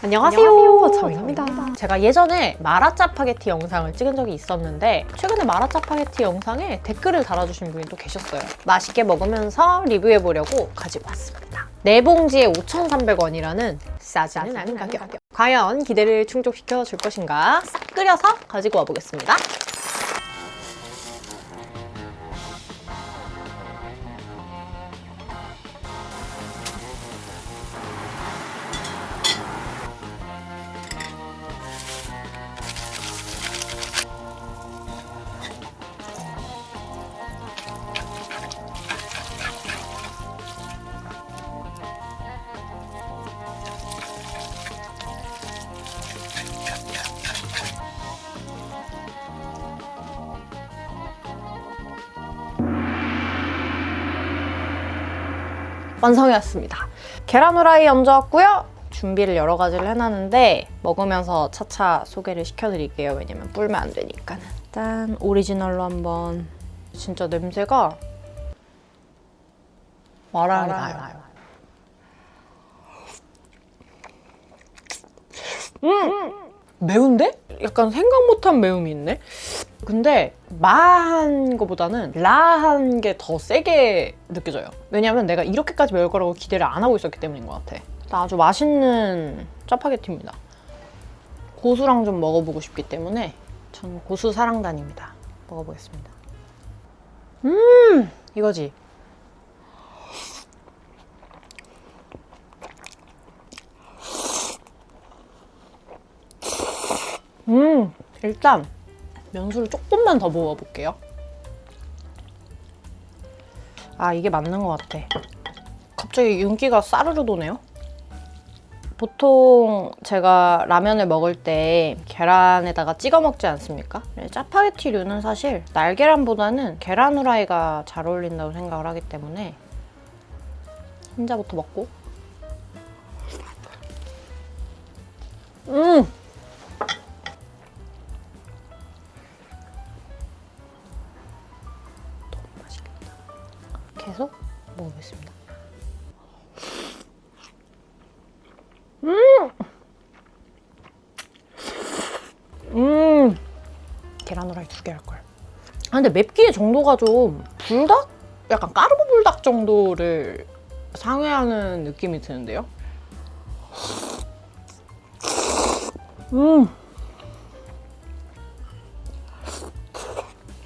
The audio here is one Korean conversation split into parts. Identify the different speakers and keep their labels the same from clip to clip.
Speaker 1: 안녕하세요. 정입니다. 제가 예전에 마라 짜파게티 영상을 찍은 적이 있었는데 최근에 마라 짜파게티 영상에 댓글을 달아주신 분이 또 계셨어요. 맛있게 먹으면서 리뷰해보려고 가지고 왔습니다. 네 봉지에 5,300원이라는 싸지는 않은 가격. 과연 기대를 충족시켜 줄 것인가 싹 끓여서 가지고 와보겠습니다. 완성이었습니다. 계란 후라이 얹어왔고요. 준비를 여러 가지를 해놨는데 먹으면서 차차 소개를 시켜드릴게요. 왜냐면 불면 안 되니까는. 일단 오리지널로 한번 진짜 냄새가 마라향이 나요. 음! 매운데? 약간 생각 못한 매움이 있네? 근데 마한 거보다는 라한 게 더 세게 느껴져요. 왜냐면 내가 이렇게까지 매울 거라고 기대를 안 하고 있었기 때문인 것 같아. 아주 맛있는 짜파게티입니다. 고수랑 좀 먹어보고 싶기 때문에 저는 고수 사랑단입니다. 먹어보겠습니다. 음, 이거지. 음, 일단 면수를 조금만 더 부어볼게요. 아, 이게 맞는 것 같아. 갑자기 윤기가 싸르르 도네요. 보통 제가 라면을 먹을 때 계란에다가 찍어 먹지 않습니까? 짜파게티류는 사실 날계란보다는 계란 후라이가 잘 어울린다고 생각을 하기 때문에 흰자부터 먹고 음! 계란 후라이 두 개 할 걸. 아, 근데 맵기의 정도가 좀 불닭? 약간 까르보 불닭 정도를 상회하는 느낌이 드는데요? 음!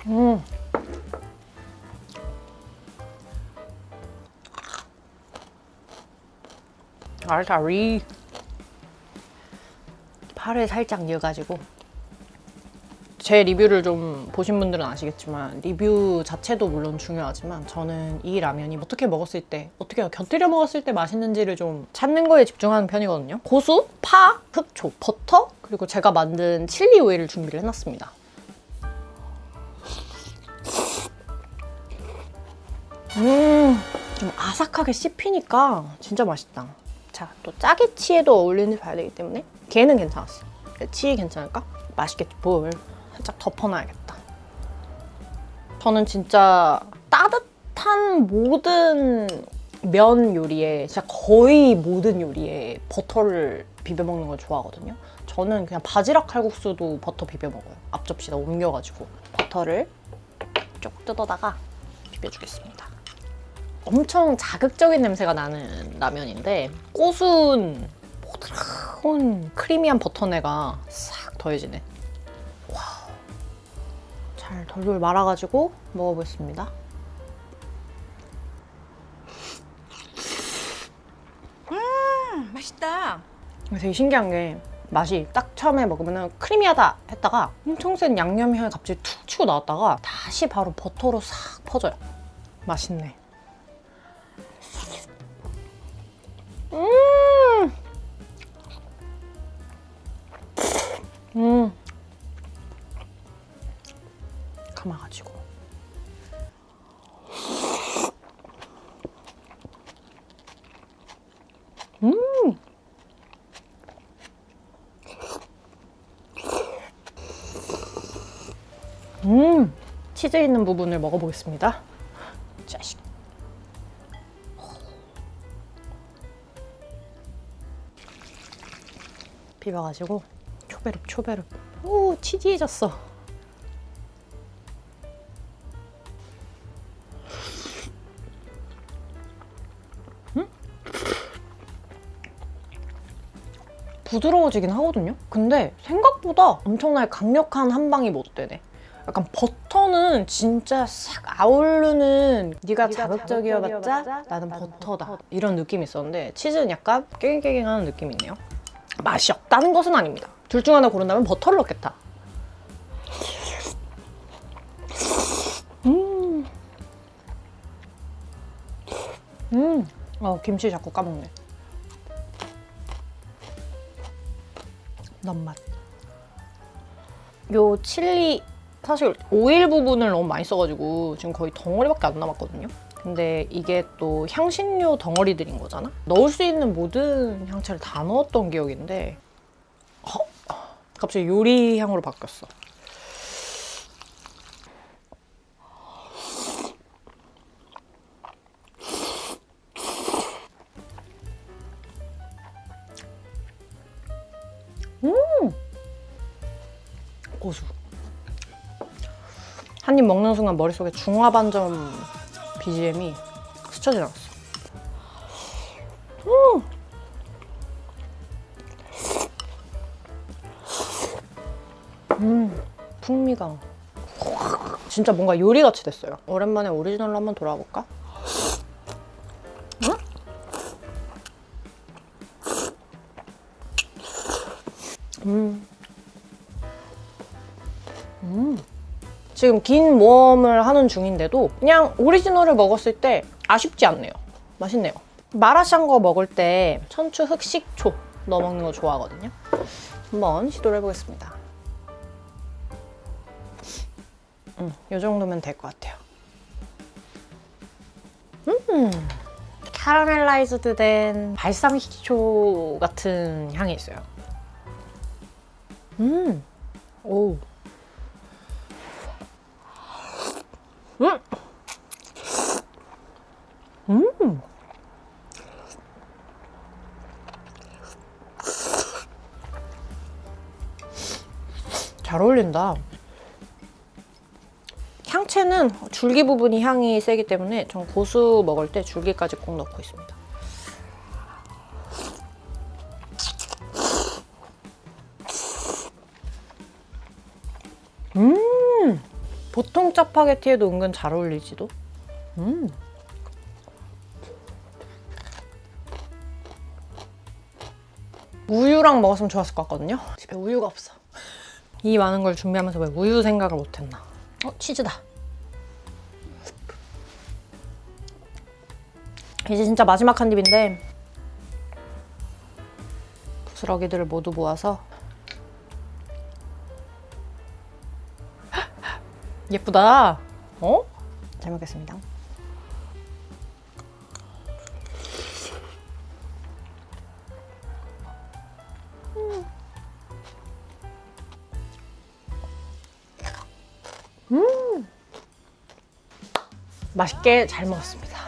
Speaker 1: 음! 알타리 팔을 살짝 이어가지고 제 리뷰를 좀 보신 분들은 아시겠지만 리뷰 자체도 물론 중요하지만 저는 이 라면이 어떻게 먹었을 때 어떻게 곁들여 먹었을 때 맛있는지를 좀 찾는 거에 집중하는 편이거든요 고수, 파, 흑초, 버터 그리고 제가 만든 칠리 오일을 준비를 해놨습니다 음, 좀 아삭하게 씹히니까 진짜 맛있다 자, 또 짜게 치에도 어울리는지 봐야 되기 때문에 걔는 괜찮았어. 치 괜찮을까? 맛있겠지, 뭘. 살짝 덮어놔야겠다. 저는 진짜 따뜻한 모든 면 요리에, 진짜 거의 모든 요리에 버터를 비벼 먹는 걸 좋아하거든요. 저는 그냥 바지락 칼국수도 버터 비벼 먹어요. 앞접시다 옮겨가지고. 버터를 쭉 뜯어다가 비벼주겠습니다. 엄청 자극적인 냄새가 나는 라면인데 고순 보드라운 크리미한 버터내가 싹 더해지네. 와, 잘 돌돌 말아가지고 먹어보겠습니다.
Speaker 2: 맛있다.
Speaker 1: 되게 신기한 게 맛이 딱 처음에 먹으면 크리미하다 했다가 엄청 센 양념 향이 갑자기 툭 치고 나왔다가 다시 바로 버터로 싹 퍼져요. 맛있네. 음! 음. 음! 치즈 있는 부분을 먹어보겠습니다. 짜식. 비벼가지고 초베릅 초베릅. 오 치즈해졌어. 부드러워지긴 하거든요. 근데 생각보다 엄청나게 강력한 한 방이 못 되네. 약간 버터는 진짜 싹 아우르는 네가 자극적이어봤자 나는 버터다 이런 느낌이 있었는데 치즈는 약간 깨갱깨갱하는 느낌이 있네요. 맛이 없다는 것은 아닙니다. 둘 중 하나 고른다면 버터를 넣겠다. 음, 음, 어 김치 자꾸 까먹네. 넘맛. 요 칠리 사실 오일 부분을 너무 많이 써가지고 지금 거의 덩어리밖에 안 남았거든요. 근데 이게 또 향신료 덩어리들인 거잖아? 넣을 수 있는 모든 향채를 다 넣었던 기억인데 어? 갑자기 요리 향으로 바뀌었어. 한 입 먹는 순간 머릿속에 중화 반점 BGM이 스쳐 지나갔어. 음. 음, 풍미가 확 진짜 뭔가 요리같이 됐어요. 오랜만에 오리지널로 한번 돌아볼까? 응? 음. 지금 긴 모험을 하는 중인데도 그냥 오리지널을 먹었을 때 아쉽지 않네요. 맛있네요. 마라샹궈 먹을 때 천추 흑식초 넣어 먹는 거 좋아하거든요. 한번 시도를 해보겠습니다. 음, 이 정도면 될 것 같아요. 음, 카라멜라이즈드 된 발사믹 식초 같은 향이 있어요. 음, 오. 음! 음! 잘 어울린다. 향채는 줄기 부분이 향이 세기 때문에 전 고수 먹을 때 줄기까지 꼭 넣고 있습니다. 보통 짜파게티에도 은근 잘 어울리지도. 음. 우유랑 먹었으면 좋았을 것 같거든요. 집에 우유가 없어. 이 많은 걸 준비하면서 왜 우유 생각을 못했나? 어 치즈다. 이제 진짜 마지막 한 입인데 부스러기들을 모두 모아서 예쁘다. 어? 잘 먹겠습니다. 음. 맛있게 잘 먹었습니다.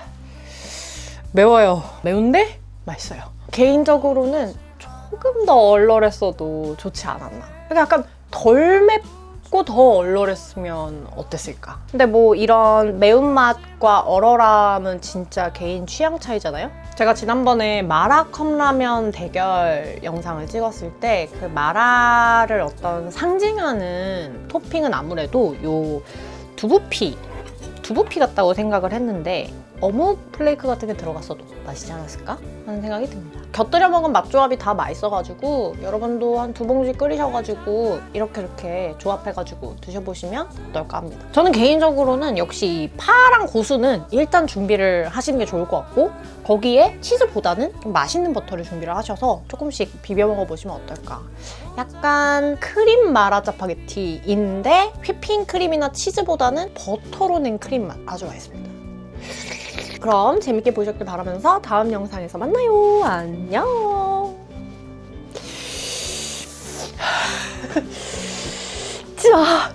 Speaker 1: 매워요. 매운데 맛있어요. 개인적으로는 조금 더 얼얼했어도 좋지 않았나. 약간 덜 맵 고더 얼얼했으면 어땠을까. 근데 뭐 이런 매운맛과 얼얼함은 진짜 개인 취향 차이잖아요. 제가 지난번에 마라 컵라면 대결 영상을 찍었을 때 그 마라를 어떤 상징하는 토핑은 아무래도 요 두부피 두부피 같다고 생각을 했는데 어묵 플레이크 같은 게 들어갔어도 맛있지 않았을까? 하는 생각이 듭니다. 곁들여 먹은 맛조합이 다 맛있어가지고 여러분도 한 두 봉지 끓이셔가지고 이렇게 이렇게 조합해가지고 드셔보시면 어떨까 합니다. 저는 개인적으로는 역시 이 파랑 고수는 일단 준비를 하시는 게 좋을 것 같고 거기에 치즈보다는 좀 맛있는 버터를 준비를 하셔서 조금씩 비벼 먹어보시면 어떨까. 약간 크림 마라 짜 파게티인데 휘핑 크림이나 치즈보다는 버터로 낸 크림 맛 아주 맛있습니다. 그럼 재밌게 보셨길 바라면서 다음 영상에서 만나요. 안녕. 자.